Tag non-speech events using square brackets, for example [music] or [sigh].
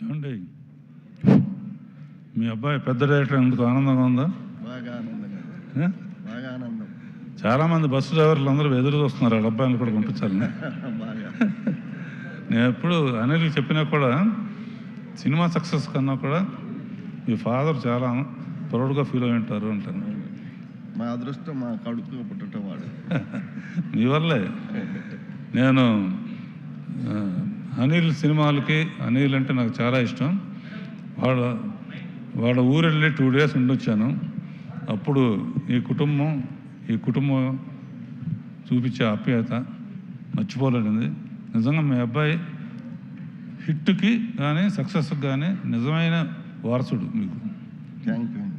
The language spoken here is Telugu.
ఏమండి? మీ అబ్బాయి పెద్ద డైరెక్టర్ ఎందుకు ఆనందంగా ఉందా? బాగా ఆనందంగా? బాగా ఆనందం. చాలామంది బస్సు డ్రైవర్లు అందరూ ఎదురు చూస్తున్నారు వాళ్ళ అబ్బాయిని కూడా పంపించాలని. [laughs] బాగా. నేను ఎప్పుడు అనిల్ చెప్పినా కూడా సినిమా సక్సెస్ కన్నా కూడా మీ ఫాదర్ చాలా ప్రౌడ్గా ఫీల్ అయి ఉంటారు అంటాను. మా అదృష్టం మా కడుపు పుట్టడం వాడు. [laughs] మీ వల్లే. నేను అనిల్ సినిమాలకి అనిల్ అంటే నాకు చాలా ఇష్టం. వాళ్ళ వాళ్ళ ఊరు వెళ్ళి టూ డేస్ ఉండొచ్చాను. అప్పుడు ఈ కుటుంబం ఈ కుటుంబం చూపించే ఆప్యాయత మర్చిపోలేనిది. నిజంగా మీ అబ్బాయి హిట్కి కానీ సక్సెస్కి కానీ నిజమైన వారసుడు మీకు. Thank you